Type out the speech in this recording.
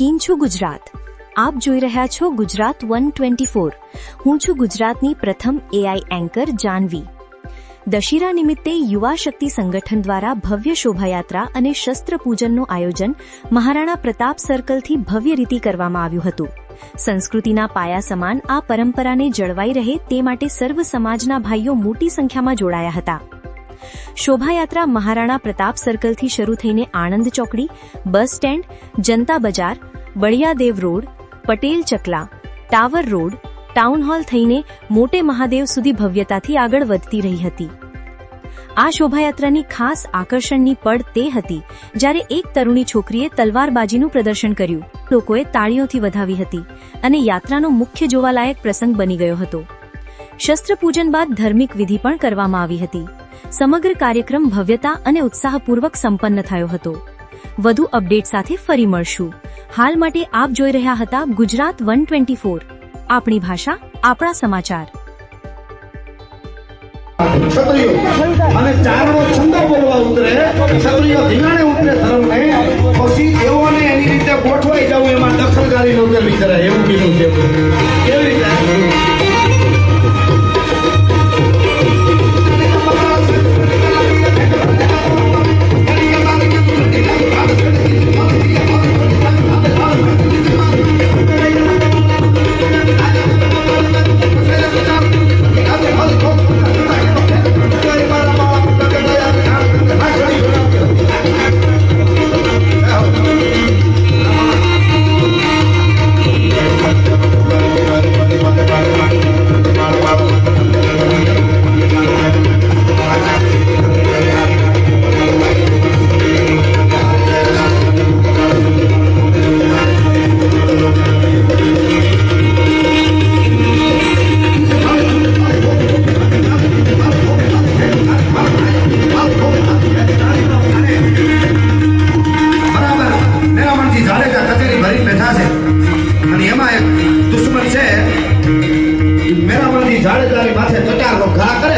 કેમ છો ગુજરાત. આપ જોઈ રહ્યા છો ગુજરાત વન ટ્વેન્ટી ફોર. હું છું ગુજરાતની પ્રથમ એઆઈ એન્કર જાનવી. દશેરા નિમિત્તે યુવા શક્તિ સંગઠન દ્વારા ભવ્ય શોભાયાત્રા અને શસ્ત્ર પૂજનનું આયોજન મહારાણા પ્રતાપ સર્કલથી ભવ્ય રીતે કરવામાં આવ્યું હતું. સંસ્કૃતિના પાયા સમાન આ પરંપરાને જળવાઈ રહે તે માટે સર્વ સમાજના ભાઈઓ મોટી સંખ્યામાં જોડાયા હતા. શોભાયાત્રા મહારાણા પ્રતાપ સર્કલથી શરૂ થઈને આણંદ ચોકડી, બસ સ્ટેન્ડ, જનતા બજાર બળિયાદેવ રોડ, પટેલ ચકલા, ટાવર રોડ, ટાઉન હોલ થઈને મોટે મહાદેવ સુધી ભવ્યતાથી આગળ વધતી રહી હતી. આ શોભાયાત્રાની ખાસ આકર્ષણની પડ તે હતી જ્યારે એક તરુણી છોકરીએ તલવારબાજીનું પ્રદર્શન કર્યું. લોકોએ તાળીઓથી વધાવી હતી અને યાત્રાનો મુખ્ય જોવાલાયક પ્રસંગ બની ગયો હતો. શસ્ત્રપૂજન બાદ ધાર્મિક વિધિ પણ કરવામાં આવી હતી. સમગ્ર કાર્યક્રમ ભવ્યતા અને ઉત્સાહપૂર્વક સંપન્ન થયો હતો. વધુ અપડેટ સાથે ફરી મળશું. હાલ માટે આપ જોઈ રહ્યા હતા ગુજરાત વન ટ્વેન્ટી ફોર. આપણી ભાષા, આપણા સમાચાર. અને ચારણો છંદ બોલવા ઉતરે ક્ષત્રિયો ધીંગાણે ઉતરે ધર્મને, પછી એઓને એની રીતે ગોઠવાઈ જવું એમાં દખલકારી નોકરી કરાય એવું કીધું છે. કેવી રીતે? જાડેજાની માથે કટારનો ઘા કરે